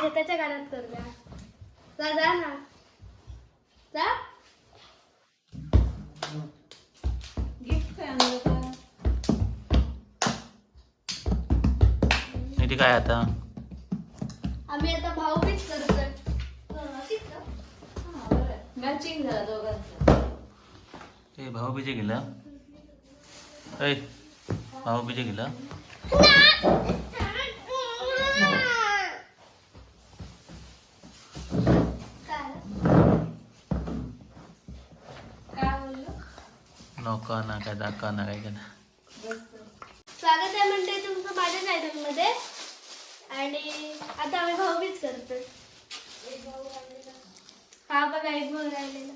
पाहिजे त्याच्या गाण्यात करूया जा जा ना. जा. गिफ्ट काय आणलं का इथे काय आता? आम्ही आता भाऊबीज करतोय. का? मॅचिंग झाला दोघांचं. ते भाऊ बिजे गेलं ऐ भाऊ बिजे गेलं? काय बोललो दाखवा ना काय दाखवा ना काय ना स्वागत आहे म्हणते तुमचं माझ्या चॅनलमध्ये. आणि आता आम्ही भाऊबीज करतोय. हा बघा एक भाऊ राहिलेला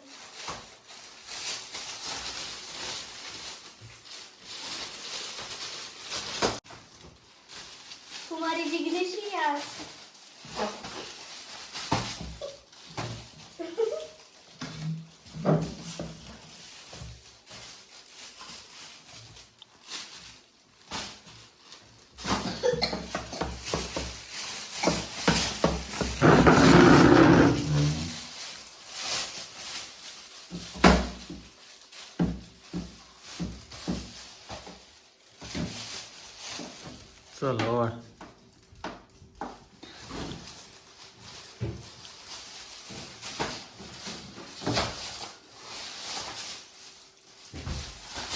कुमारी जिग्नेशी या चल ओळ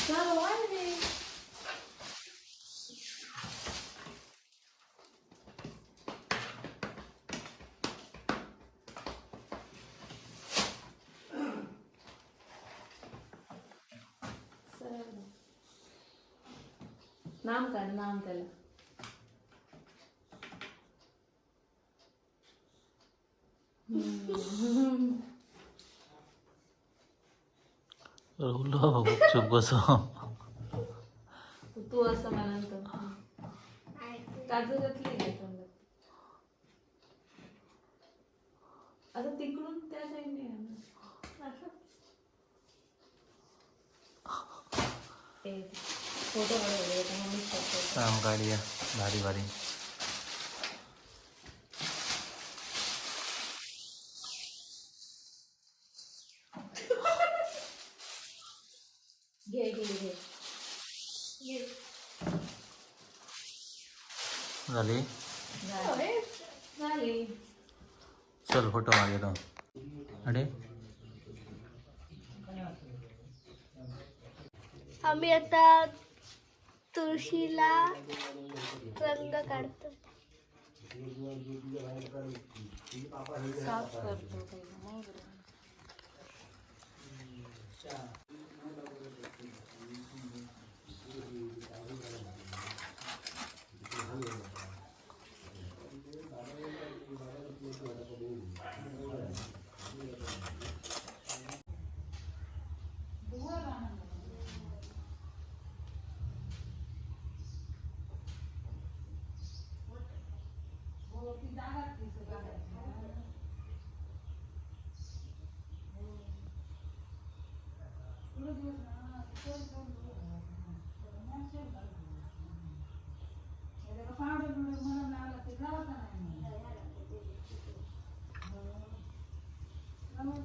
चल, वाढले. नाम काय नाम त्याला. उलो चुप बसो. तू असं म्हणाल काजू घातली? आता तिकडून त्या साईडने फोटो काढूया. भारी भारी. झाली? चल फोटो मागे तो अरे आम्ही आता तुळशीला रंग काढतो. साफ करतो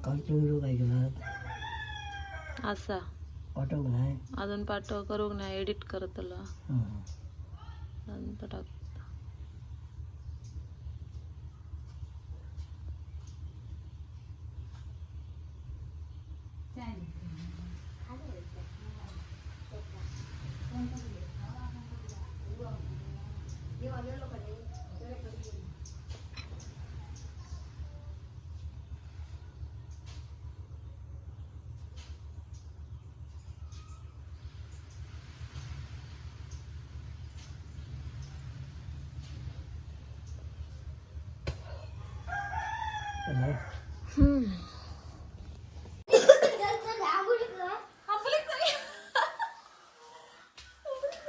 कालचे व्हिडिओ काय केला? असा. पाठव नाही? अजून पाठव करू नाही? एडिट करत तुला नंतर टाक.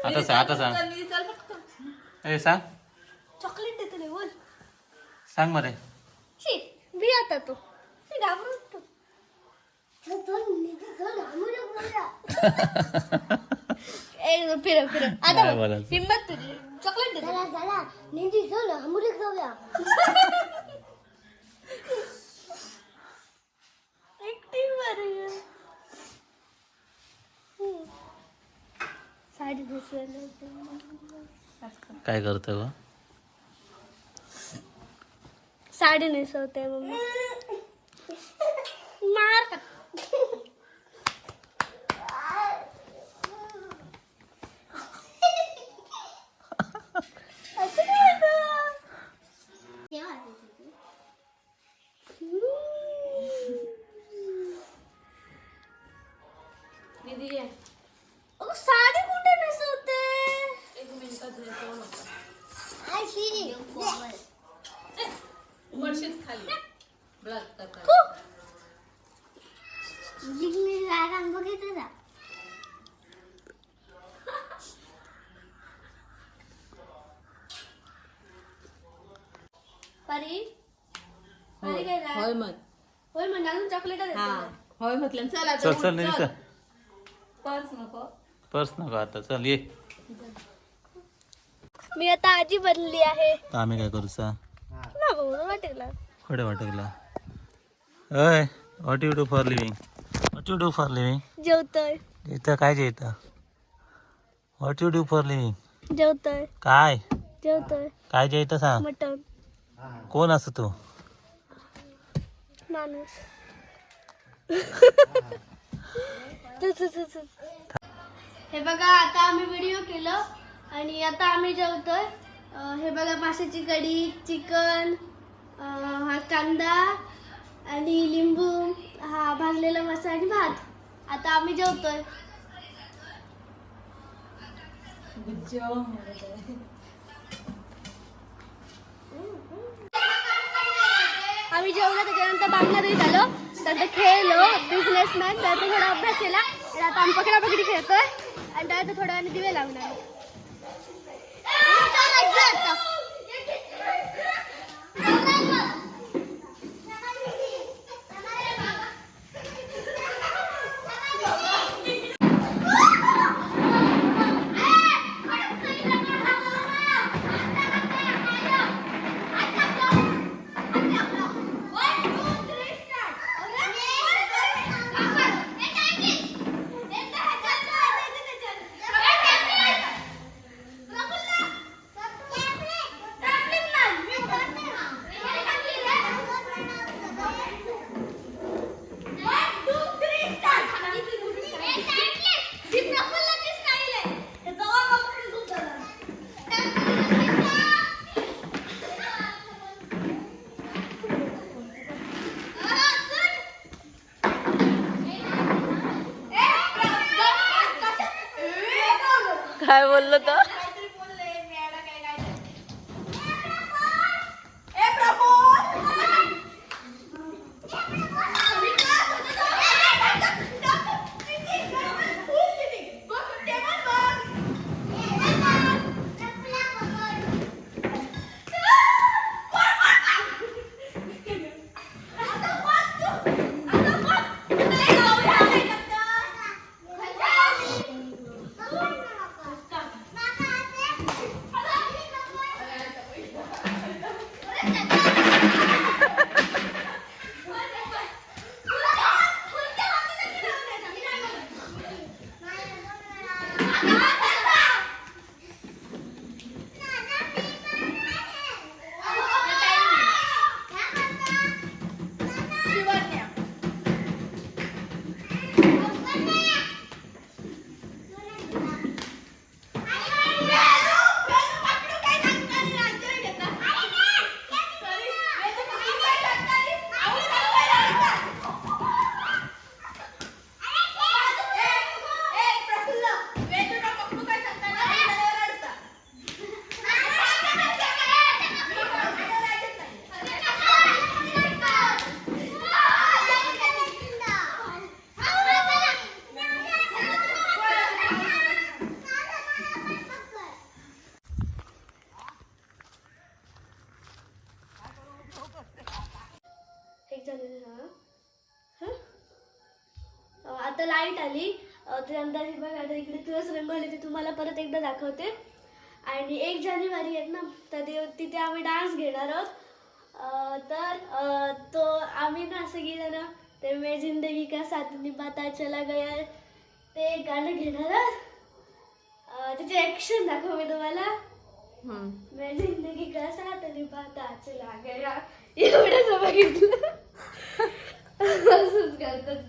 आता सांग आता सांग. ए सांग. चॉकलेट देतो रे बोल. सांग मरे. शी मी आता तो. मी घाबरून फिरव फिरव आता काय बघ. बोलायचं? हिम्मत तुझी. चॉकलेट देतो. ऍक्टिंग बरी आहे. हम्म. साडी नेसवायला. काय करतं ग? साडी नेसवते मम्मी. मार. पडशील खाली. ब्लॅक करता परी? परी काय झालं? होय मग होय म्हण अजून चॉकलेट हा. होय म्हटलं चल आता चल उठ, चल. निघ पर्स नको. पर्स नको आता चल ये. मी आता आजी बनली आहे. तर आम्ही काय करू सा? ना वाटेल. खडे वाटकला अय what you do for living what you do for living जेवतोय. इथं काय जेवतं what you do for living जेवतोय. काय? जेवतोय. काय जेवतं सांग. मटण. कोण असं तू? माणूस. तू- तू- तू- तू. हे बघा आता आम्ही व्हिडिओ केलं आणि आता आम्ही जेवतोय. हे बघा माशाची कढी चिकन हा कांदा आणि लिंबू हा भाजलेला मसा आणि भात. आता आम्ही जेवतोय. आम्ही जेवलो त्याच्यानंतर बांगलादेश झालो. त्यानंतर खेळलो बिझनेसमॅन त्यानंतर थोडा अभ्यास केला. आणि आता आम्ही पकडापकडी खेळतोय. आणि त्यानंतर थोड्या वेळाने दिवे लावणार. काय बोललो तर एक तुळस रंगवली ते तुम्हाला परत एकदा दाखवते. आणि एक जानेवारी आहेत ना तर ते तिथे आम्ही डान्स घेणार आहोत. तर तो आम्ही ना असं गेलं ना ते मैं जिंदगी का साथ निभाता चला गया ते गाणं घेणार त्याची ऍक्शन दाखव मी तुम्हाला. मैं जिंदगी का साथ निभाता चला गया. एवढंच बघितलं असंच करतात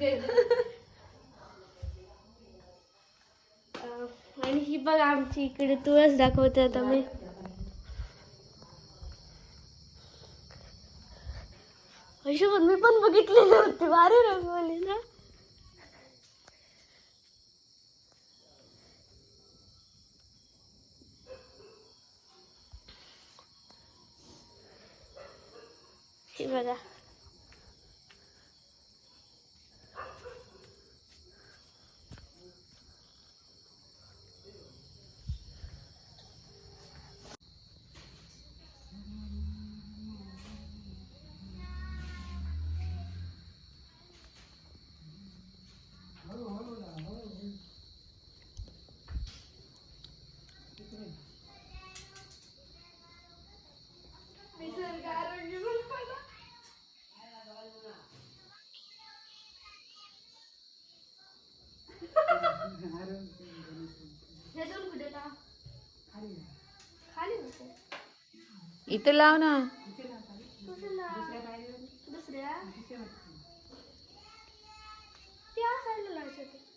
बघ आमची इकडे तुळस दाखवते आता मी. पण मी पण बघितली नव्हती वारे रंगवली ना. बघा. इथे लाव ना कुठे लाव?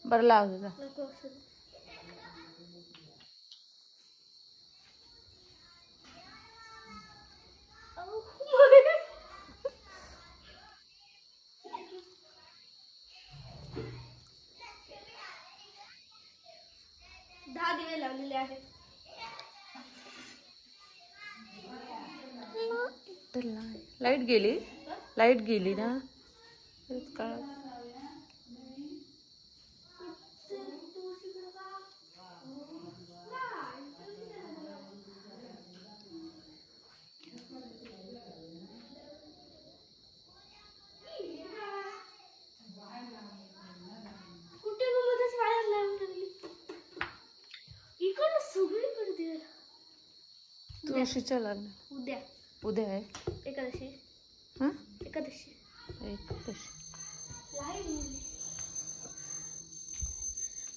बरं लाव तुझा दहा दिवे लावलेले आहेत लाइट गेली. लाइट गेली ना. तुळशीच्या लग्न उद्या. उद्या आहे. एकादशी. हां? एकादशी.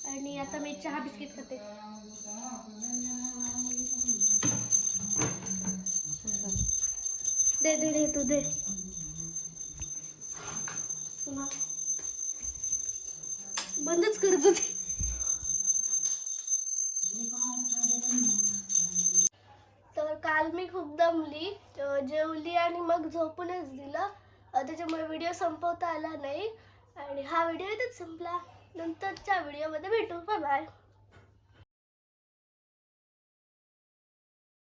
आणि आता मी चहा बिस्किट खाते. दे दे दे तू दे. बंदच करत होते. काल मी खूप दमली जेवली आणि मग झोपूनच दिलं. त्याच्यामुळे व्हिडिओ संपवता आला नाही. आणि हा व्हिडिओ इथेच संपला. नंतरच्या व्हिडिओमध्ये भेटू. Bye bye